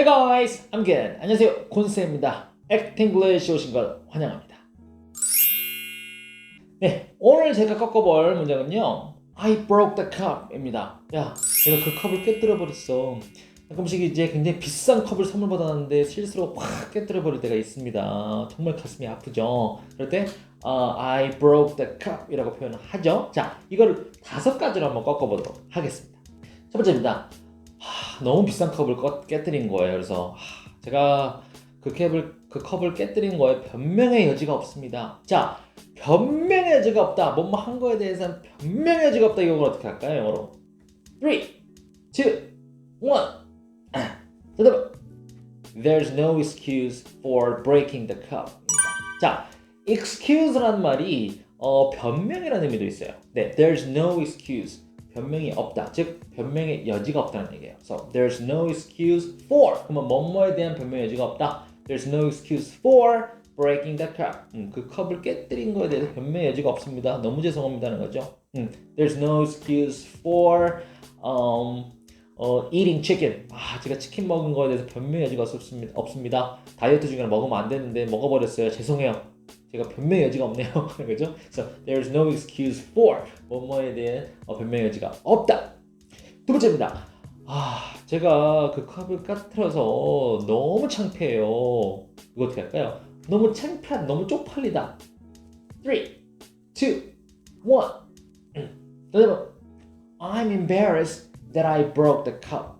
Hey guys, I'm good. 안녕하세요, 곤쌤입니다. 액팅글리시 오신 걸 환영합니다. 네, 오늘 제가 꺾어볼 문장은요. I broke the cup입니다. 야, 내가 그 컵을 깨뜨려 버렸어. 가끔씩 이제 굉장히 비싼 컵을 선물 받았는데 실수로 확 깨뜨려 버릴 때가 있습니다. 정말 가슴이 아프죠. 그럴 때 어, I broke the cup이라고 표현을 하죠. 자, 이거를 다섯 가지로 한번 꺾어보도록 하겠습니다. 첫 번째입니다. 하, 너무 비싼 컵을 꺼- 깨뜨린 거예요. 그래서 하, 제가 그 컵을 그 컵을 깨뜨린 거에 변명의 여지가 없습니다. 자, 변명의 여지가 없다. 뭐뭐 한 거에 대해서는 변명의 여지가 없다. 이걸 어떻게 할까요? 영어로 3, 2, 1 정답은 There's no excuse for breaking the cup. 자, excuse라는 말이 어, 변명이라는 의미도 있어요. 네, there's no excuse. 변명이 없다. 즉 변명의 여지가 없다는 얘기예요. So there's no excuse for. 그러면 뭐뭐에 대한 변명의 여지가 없다. There's no excuse for breaking the cup. 음, 그 컵을 깨뜨린 거에 대해서 변명의 여지가 없습니다. 너무 죄송합니다는 거죠. 음, there's no excuse for um, 어, eating chicken. 아, 제가 치킨 먹은 거에 대해서 변명의 여지가 없습니다. 다이어트 중에 먹으면 안 되는데 먹어버렸어요. 죄송해요. 제가 변명의 여지가 없네요. 그죠? So there's no excuse for 뭐뭐에 대한 어, 변명의 여지가 없다. 두 번째입니다. 아, 제가 그 컵을 까뜨려서 너무 창피해요. 이거 어떻게 할까요? 너무 창피한, 너무 쪽팔리다. 3, 2, 1. 여러분, I'm embarrassed that I broke the cup입니다.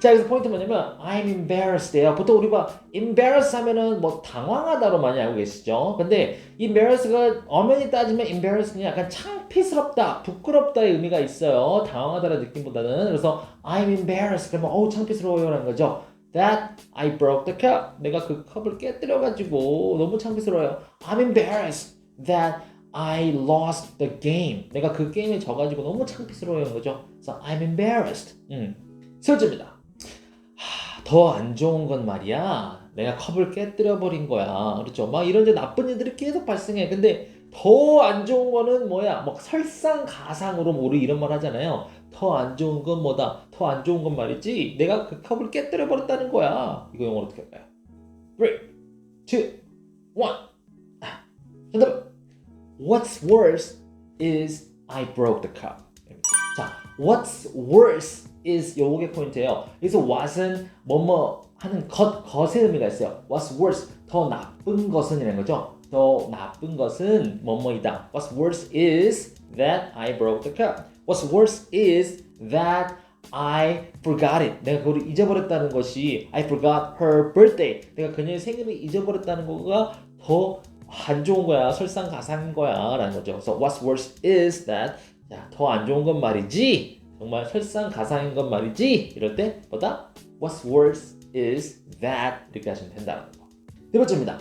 자, 여기서 포인트 뭐냐면 I'm embarrassed예요. 보통 우리가 embarrass 하면은 뭐 당황하다로 많이 알고 계시죠. 근데 embarrass가 엄연히 따지면 embarrass는 약간 창피스럽다, 부끄럽다의 의미가 있어요. 당황하다라는 느낌보다는 그래서 I'm embarrassed 그러면 어우 창피스러워요라는 거죠. That I broke the cup. 내가 그 컵을 깨뜨려가지고 너무 창피스러워요. I'm embarrassed that I lost the game. 내가 그 게임에 져가지고 너무 창피스러워하는 거죠. 그래서 I'm embarrassed. 음. 세 번째입니다. 더 안 좋은 건 말이야. 내가 컵을 깨뜨려 버린 거야. 그렇죠? 막 이런 데 나쁜 일들이 계속 발생해. 근데 더 안 좋은 거는 뭐야? 막 설상가상으로 뭐 우리 이런 말 하잖아요. 더 안 좋은 건 뭐다? 더 안 좋은 건 말이지. 내가 그 컵을 깨뜨려 버렸다는 거야. 이거 영어로 어떻게 할까요? 3, 2, 1. 아, 정답은 What's worse is I broke the cup. 자, what's worse is 요게 포인트예요. 여기서 what은 뭐뭐 하는 것, 것의 의미가 있어요. What's worse? 더 나쁜 것은 이라는 거죠. 더 나쁜 것은 뭐뭐이다. What's worse is that I broke the cup. What's worse is that I forgot it. 내가 그걸 잊어버렸다는 것이 I forgot her birthday. 내가 그녀의 생일을 잊어버렸다는 거가 더 안 좋은 거야. 설상가상인 거야. 라는 거죠. 그래서 what's worse is that 더 안 좋은 건 말이지. 정말 설상가상인 건 말이지. 이럴 때 보다 what's worse is that 이렇게 하시면 된다는 거. 네 번째입니다.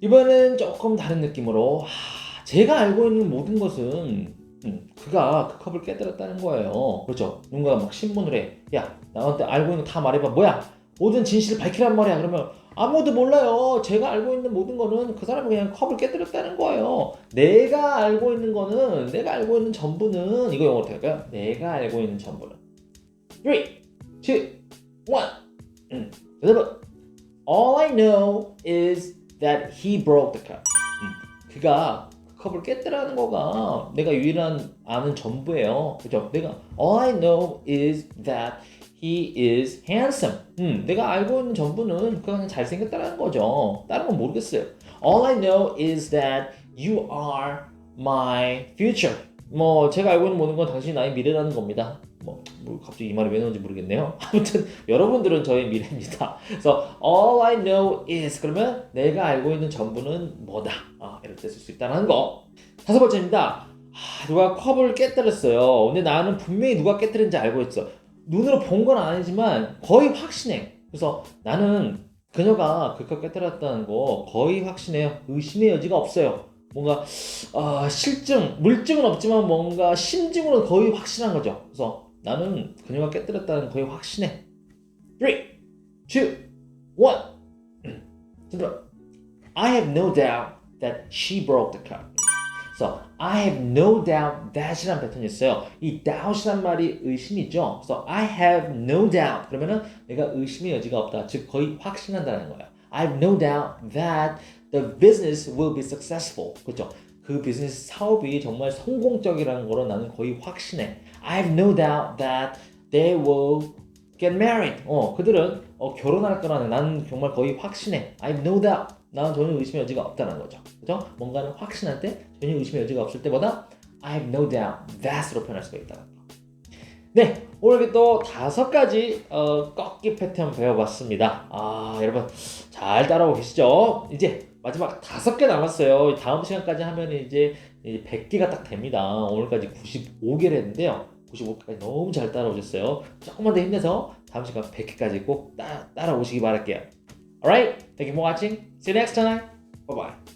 이번엔 조금 다른 느낌으로 하, 제가 알고 있는 모든 것은 음, 그가 그 컵을 깨뜨렸다는 거예요. 그렇죠? 누군가 막 신문을 해. 야, 나한테 알고 있는 거 다 말해봐. 뭐야? 모든 진실을 밝히란 말이야. 그러면 아무도 몰라요. 제가 알고 있는 모든 거는 그 사람이 그냥 컵을 깨뜨렸다는 거예요. 내가 알고 있는 거는 내가 알고 있는 전부는 이거 영어로 어떻게 할까요? 내가 알고 있는 전부는 3, 2, 1 음, 여러분 All I know is that he broke the cup. 음, 그가 그 컵을 깨뜨라는 거가 내가 유일한 아는 전부예요. 그죠? 내가 All I know is that he is handsome. 음, 내가 알고 있는 전부는 그가 그냥 잘생겼다는 거죠. 다른 건 모르겠어요. All I know is that you are my future. 뭐 제가 알고 있는 모든 건 당신이 나의 미래라는 겁니다. 뭐, 뭐 갑자기 이 말이 왜 나오는지 모르겠네요. 아무튼 여러분들은 저의 미래입니다. 그래서 all I know is 그러면 내가 알고 있는 전부는 뭐다. 아, 때쓸수 있다는 거. 다섯 번째입니다. 아, 누가 컵을 깨뜨렸어요. 근데 나는 분명히 누가 깨뜨린지 알고 있어. 눈으로 본 건 아니지만 거의 확신해. 그래서 나는 그녀가 그컵 깨뜨렸다는 거 거의 확신해요. 의심의 여지가 없어요. 뭔가 아, 실증, 물증은 없지만 뭔가 심증으로 거의 확신한 거죠. 그래서 나는 그녀가 깨뜨렸다는 거의 확신해. 3, 2, 1. 음, 정답. I have no doubt that she broke the cup. 그래서 I have no doubt that이란 패턴이 있어요. 이 doubt이란 말이 의심이죠. 그래서 I have no doubt 그러면은 내가 의심의 여지가 없다. 즉 거의 확신한다는 거예요. I have no doubt that the business will be successful. 그렇죠? 그 비즈니스 사업이 정말 성공적이라는 거로 나는 거의 확신해. I have no doubt that they will get married. 어, 그들은 어, 결혼할 거라는 나는 정말 거의 확신해. I have no doubt. 나는 전혀 의심의 여지가 없다는 거죠. 그죠? 뭔가는 확신할 때 전혀 의심의 여지가 없을 때보다 I have no doubt that으로 표현할 수가 있다는 거. 네, 오늘 또 다섯 가지 어, 꺾기 패턴 배워봤습니다. 아, 여러분 잘 따라오고 계시죠? 이제 마지막 다섯 개 남았어요. 다음 시간까지 하면 이제 100개가 딱 됩니다. 오늘까지 95개를 했는데요. 95개까지 너무 잘 따라오셨어요. 조금만 더 힘내서 다음 시간 100개까지 꼭 따, 따라오시기 바랄게요. Alright, thank you for watching. See you next time. Bye bye.